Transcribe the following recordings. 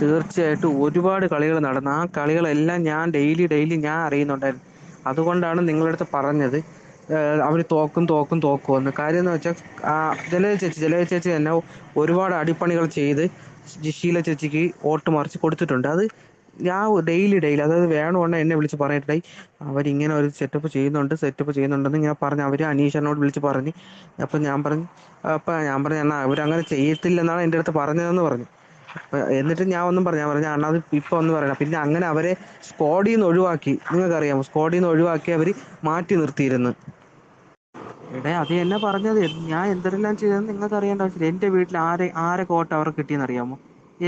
തീർച്ചയായിട്ടും ഒരുപാട് കളികൾ നടന്നു ആ കളികളെല്ലാം ഞാൻ ഡെയിലി ഡെയിലി ഞാൻ അറിയുന്നുണ്ടായിരുന്നു. അതുകൊണ്ടാണ് നിങ്ങളുടെ അടുത്ത് പറഞ്ഞത് അവർ തോക്കും തോക്കും തോക്കും എന്ന്. കാര്യം എന്ന് വെച്ചാൽ ജലജ ചേച്ചി ജലജ ചേച്ചി തന്നെ ഒരുപാട് അടിപ്പണികൾ ചെയ്ത് ജിഷീല ചേച്ചിക്ക് വോട്ട് മറിച്ച് കൊടുത്തിട്ടുണ്ട്. അത് ഞാൻ ഡെയിലി ഡെയിലി അതായത് വേണമെന്ന് എന്നെ വിളിച്ച് പറഞ്ഞിട്ടുണ്ടായി. അവരിങ്ങനെ ഒരു സെറ്റപ്പ് ചെയ്യുന്നുണ്ട് സെറ്റപ്പ് ചെയ്യുന്നുണ്ടെന്ന് ഞാൻ പറഞ്ഞു. അവർ അനീഷനോട് വിളിച്ച് പറഞ്ഞ്. അപ്പം ഞാൻ പറഞ്ഞു അപ്പം ഞാൻ പറഞ്ഞു എന്നാൽ അവരങ്ങനെ ചെയ്യത്തില്ലെന്നാണ് എന്റെ അടുത്ത് പറഞ്ഞതെന്ന് പറഞ്ഞു. എന്നിട്ട് ഞാൻ ഒന്നും പറഞ്ഞു ഞാൻ പറഞ്ഞു അണ്ണാ ഇപ്പൊ ഒന്നും പറയണം. പിന്നെ അങ്ങനെ അവരെ സ്ക്വാഡിൽ നിന്ന് ഒഴിവാക്കി. നിങ്ങൾക്കറിയാമോ? സ്ക്വാഡിൽ നിന്ന് ഒഴിവാക്കി അവർ മാറ്റി നിർത്തിയിരുന്നു. എടേ അത് എന്നെ പറഞ്ഞത് ഞാൻ എന്തെല്ലാം ചെയ്തതെന്ന് നിങ്ങൾക്ക് അറിയേണ്ട ആവശ്യമില്ല. എന്റെ വീട്ടിൽ ആരെ ആരെ കോട്ട് അവർക്ക് കിട്ടിയെന്ന് അറിയാമോ?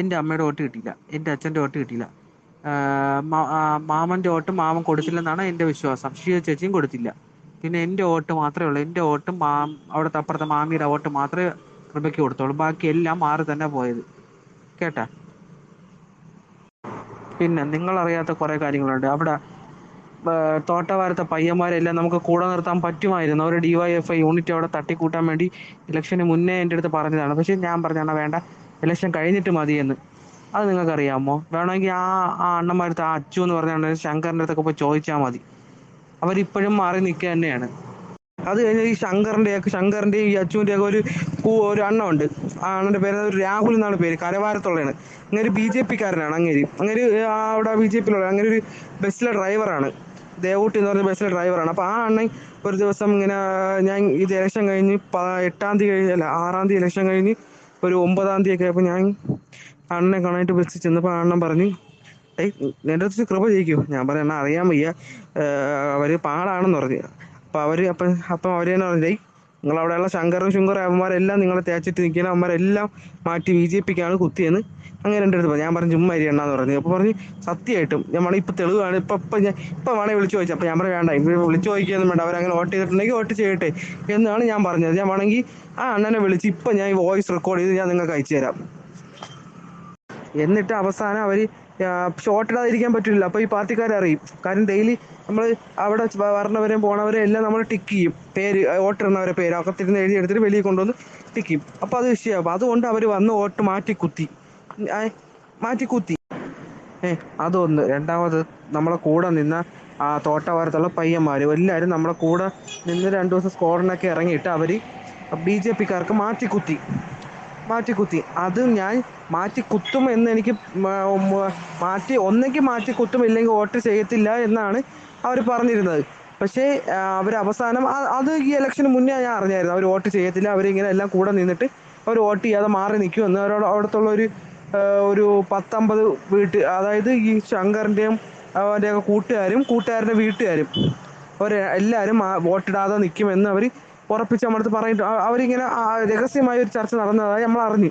എന്റെ അമ്മയുടെ വോട്ട് കിട്ടിയില്ല. എന്റെ അച്ഛന്റെ വോട്ട് കിട്ടിയില്ല. മാമന്റെ വോട്ട് മാമൻ കൊടുത്തില്ലെന്നാണ് എന്റെ വിശ്വാസം. ഷീജ ചേച്ചിയും കൊടുത്തില്ല. പിന്നെ എന്റെ വോട്ട് മാത്രമേ ഉള്ളൂ. എന്റെ ഓട്ടും മാം അവിടുത്തെ അപ്പുറത്തെ മാമിയുടെ വോട്ട് മാത്രമേ കൃപയ്ക്ക് കൊടുത്തോളൂ ബാക്കി എല്ലാം മാറി തന്നെ പോയത്. കേട്ടാ? പിന്നെ നിങ്ങൾ അറിയാത്ത കുറെ കാര്യങ്ങളുണ്ട്. അവിടെ തോട്ടവാരത്തെ പയ്യന്മാരെല്ലാം നമുക്ക് കൂടെ നിർത്താൻ പറ്റുമായിരുന്നു. അവർ ഐ യൂണിറ്റ് അവിടെ തട്ടിക്കൂട്ടാൻ വേണ്ടി ഇലക്ഷന് മുന്നേ എന്റെ അടുത്ത് പറഞ്ഞതാണ്. പക്ഷേ ഞാൻ പറഞ്ഞാണ് വേണ്ട. ഇലക്ഷൻ കഴിഞ്ഞിട്ട് മതിയെന്ന്. അത് നിങ്ങൾക്ക് അറിയാമോ വേണമെങ്കിൽ ആ ആ അണ്ണന്മാരത്തെ ആ അച്ചു എന്ന് പറഞ്ഞാൽ ശങ്കറിന്റെ അടുത്തൊക്കെ പോയി ചോദിച്ചാൽ മതി. അവരിപ്പോഴും മാറി നിൽക്കുക തന്നെയാണ്. അത് കഴിഞ്ഞ് ഈ ശങ്കറിന്റെ ഒക്കെ ശങ്കറിന്റെ ഈ അച്ചുവിന്റെ ഒക്കെ ഒരു ഒരു അണ്ണമുണ്ട്. ആ അണ്ണന്റെ പേര് ഒരു രാഹുൽ എന്നാണ് പേര് കരവാരത്തുള്ളതാണ് അങ്ങനെ ബി ജെ പി കാരനാണ് അങ്ങേര് അങ്ങനെ അവിടെ ബി ജെ പിയിലുള്ള അങ്ങനെ ഒരു ബസ്സിലെ ഡ്രൈവറാണ്. ദേവൂട്ടി എന്ന് പറഞ്ഞ ബസ്സിലെ ഡ്രൈവറാണ്. അപ്പോൾ ആ അണ്ണൻ ഒരു ദിവസം ഇങ്ങനെ ഞാൻ ഇത് ഇലക്ഷൻ കഴിഞ്ഞ് എട്ടാം തീയതി കഴിഞ്ഞ് അല്ല ആറാം തീയതി ഇലക്ഷൻ കഴിഞ്ഞ് ഒരു ഒമ്പതാം തീയതി ഒക്കെ ഞാൻ അണ്ണനെ കാണാനായിട്ട് ബസ്സിൽ ചെന്നപ്പോൾ അണ്ണൻ പറഞ്ഞു ഏയ് എന്റെ അടുത്ത് കൃപ ചെയ്യിക്കോ ഞാൻ പറഞ്ഞ എന്നാ അറിയാൻ വയ്യ. അവർ പാടാണെന്ന് പറഞ്ഞു. അപ്പൊ അവർ അപ്പം അപ്പം അവർ തന്നെ പറഞ്ഞു "ഏയ് നിങ്ങൾ അവിടെയുള്ള ശങ്കറും ശുങ്കറും അവന്മാരെല്ലാം നിങ്ങളെ തേച്ചിട്ട് നിൽക്കുന്ന അവന്മാരെല്ലാം മാറ്റി ബി ജെ പിക്കാണ് കുത്തിയെന്ന് അങ്ങനെ എന്റെ പറഞ്ഞു. ഞാൻ പറഞ്ഞു ചുമ്മാ എണ്ണാന്ന് പറഞ്ഞു. അപ്പോൾ പറഞ്ഞു സത്യമായിട്ടും ഞാൻ വേണേ ഇപ്പൊ തെളിവാണ്. ഇപ്പൊ ഇപ്പൊ ഞാൻ ഇപ്പൊ വേണേ വിളിച്ചു ചോദിച്ചു. അപ്പൊ ഞാൻ പറഞ്ഞു വേണ്ട ഇവർ വിളിച്ചു ചോദിക്കുകയൊന്നും വേണ്ട. അവരങ്ങനെ വോട്ട് ചെയ്തിട്ടുണ്ടെങ്കിൽ വോട്ട് ചെയ്യട്ടെ. എന്നാണ് ഞാൻ പറഞ്ഞത്. ഞാൻ വേണമെങ്കിൽ ആ അണ്ണനെ വിളിച്ച് ഇപ്പൊ ഞാൻ ഈ വോയിസ് റെക്കോർഡ് ചെയ്ത് ഞാൻ നിങ്ങൾക്ക് അയച്ചു തരാം. എന്നിട്ട് അവസാനം അവർ ഷോട്ട് ഇടാതിരിക്കാൻ പറ്റില്ല. അപ്പൊ ഈ പാർട്ടിക്കാരെ അറിയും. കാരണം ഡെയിലി നമ്മൾ അവിടെ വരണവരെയും പോണവരെയും എല്ലാം നമ്മൾ ടിക്ക് ചെയ്യും. പേര് വോട്ട് ഇടുന്നവരെ പേര്. അകത്തിരുന്ന് എഴുതി എടുത്തിട്ട് വെളിയിൽ കൊണ്ടുവന്ന് ടിക്ക് ചെയ്യും. അപ്പൊ അത് വിഷയമാകും. അതുകൊണ്ട് അവർ വന്ന് വോട്ട് മാറ്റി കുത്തി മാറ്റി കുത്തി ഏ അതൊന്ന്. രണ്ടാമത് നമ്മളെ കൂടെ നിന്ന ആ തോട്ടവാരത്തുള്ള പയ്യന്മാർ എല്ലാവരും നമ്മളെ കൂടെ നിന്ന് രണ്ടു ദിവസം സ്ക്വാഡിനൊക്കെ ഇറങ്ങിയിട്ട് അവർ ബി ജെ പിക്കാർക്ക് മാറ്റി കുത്തി മാറ്റി കുത്തി അത് ഞാൻ മാറ്റി കുത്തും എന്ന് എനിക്ക് മാറ്റി ഒന്നെങ്കിൽ മാറ്റി കുത്തും ഇല്ലെങ്കിൽ വോട്ട് ചെയ്യത്തില്ല എന്നാണ് അവർ പറഞ്ഞിരുന്നത്. പക്ഷേ അവർ അവസാനം അത് ഈ ഇലക്ഷന് മുന്നേ ഞാൻ അറിഞ്ഞായിരുന്നു. അവർ വോട്ട് ചെയ്യത്തില്ല അവരിങ്ങനെ എല്ലാം കൂടെ നിന്നിട്ട് അവർ വോട്ട് ചെയ്യാതെ മാറി നിൽക്കുമെന്ന് അവരോട് അവിടുത്തുള്ള ഒരു ഒരു പത്തമ്പത് വീട്ട് അതായത് ഈ ശങ്കറിന്റെയും അവന്റെയൊക്കെ കൂട്ടുകാരും കൂട്ടുകാരുടെ വീട്ടുകാരും അവർ എല്ലാവരും വോട്ടിടാതെ നിൽക്കുമെന്ന് അവർ ഉറപ്പിച്ച് നമ്മുടെ അടുത്ത് പറഞ്ഞിട്ട് അവരിങ്ങനെ രഹസ്യമായ ഒരു ചർച്ച നടന്നതായി നമ്മൾ അറിഞ്ഞു